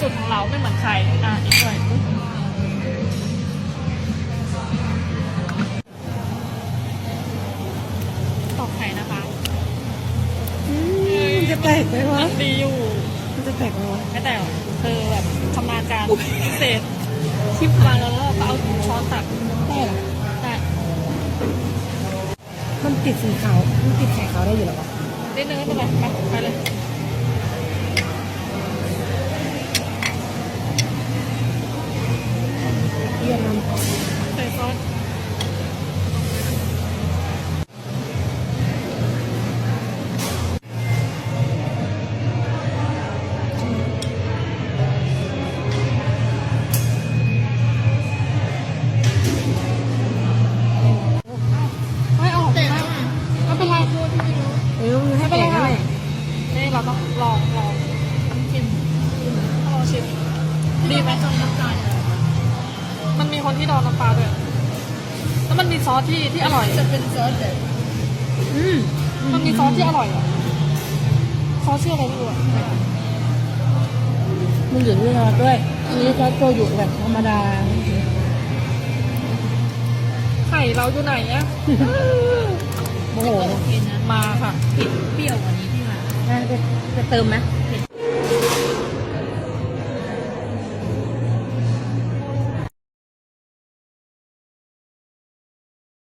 สูตรของเราไม่เหมือนใคร อะอีกหน่อยตอกไข่นะคะมันจะแตกไหมวะดีอยู่ มันจะแตกไหมวะไม่แต่เธอแบบชำนาญการพิเศษชิปวางแล้วก็เอาช้อนตักแตกแต่มันติดสีขาว มันติดไข่ขาวได้อยู่เหรอวะนิดนึงไม่เป็นไรไปไปเลย ใส่ซอสไม่ออกไม่ไม่เป็นไรเออมันให้แตกนั่นแหละนี่เราต้องลองลองชิมลองชิมดีไหม ดองน้ำปลาด้วยแล้วมันมีซอสที่ที่อร่อย จะเป็นซอสแบบอืมมันมีซอสที่อร่อยอะซอสชื่ออะไรไม่รู้อะมันเหลือเลือดด้วยอันนี้ซอสโชยุแบบธรรมดา ไข่เราอยู่ไหนอะโมโห โอเคนะมาค่ะ เผ็ดเปรี้ยวกว่านี้พี่ว่าน่าจะจะเติมไหมเผ็ด